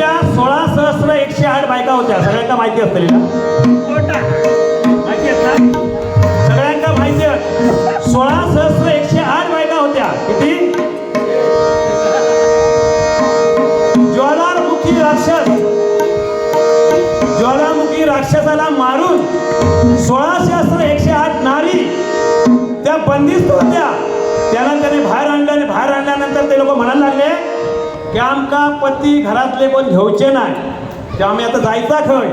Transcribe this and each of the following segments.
त्यांच्या सोळा सहस्र एकशे आठ बायका होत्या. सगळ्यांना माहिती असतली ना माहिती ना सगळ्यांना माहिती सोळा सहस्र एकशे आठ बायका होत्या. किती? ज्वालामुखी राक्षस. ज्वालामुखी राक्षसाला मारून सोळा सहस्र एकशे आठ नारी त्या बंदिस्त होत्या. त्याला त्याने बाहेर आणलं आणि बाहेर आणल्यानंतर ते लोक म्हणायला लागले की आमका पती घरातले कोण घेऊचे नाही ते आम्ही आता जायचा खंय.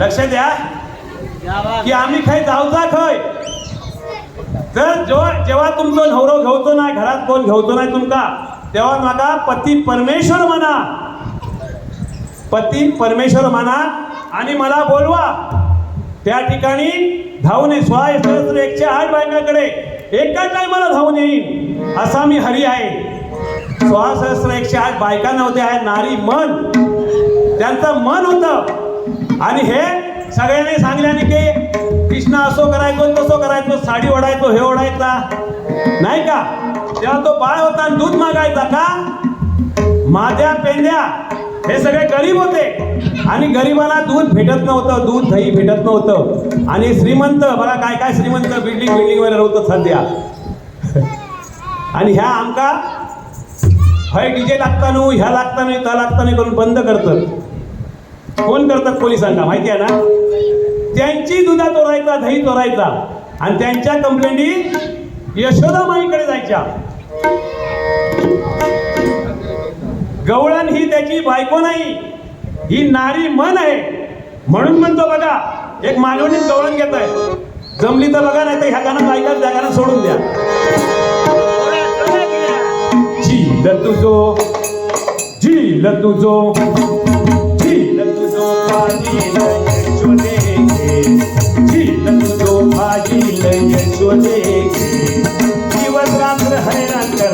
लक्ष द्या की आम्ही खंय जाऊचा खंय. तर जेव्हा जेव्हा तुमचं नवरो घेवतो नाही घरात कोण घेवतो नाही तुमका तेव्हा माका पती परमेश्वर म्हणा. पती परमेश्वर म्हणा आणि मला बोलवा. त्या ठिकाणी धावून ये. सोळा एकशे आठ बायकाकडे. एकाच टायमाला धावून येईन. असा मी हरी आहे. सोळा सहस्र एकशे आठ बायका नव्हत्या आहे नारी मन. त्यांचं मन होतं. आणि हे सगळ्यांनी सांगल्याने की कृष्ण असो करायचो तसो करायचो साडी ओढायचो हे ओढायचा. नाही का? तेव्हा तो बाळ होता आणि दूध मागायचा का? माझ्या पेंड्या. हे सगळे गरीब होते. आणि गरिबाला दूध भेटत नव्हतं दूध दही भेटत नव्हतं. आणि श्रीमंत बघा काय काय श्रीमंत बिल्डिंग बिल्डिंग वगैरे होतं सध्या. आणि ह्या आमका हय डीजे लागताना ह्या लागता नाही त्या नाही करून बंद करतात. कोण करतात पोलिसांना? माहिती आहे ना? त्यांची दुधा चोरायचा दही चोरायचा. आणि त्यांच्या कंप्लेंटी यशोदामाईकडे जायच्या. गवळण ही त्याची बायको नाही. ही नारी मन आहे. म्हणून म्हणतो बघा एक मालवणीत गवळण घेत आहे जमली तर बघा नाही तर ह्या गाणं ऐकायला त्या गाणं सोडून द्या. तुझो झील तुझो झील तुझो भाजील यशोदे घे झील तुझो भाजील यशोदे घे दिवस रात्र हैराण कर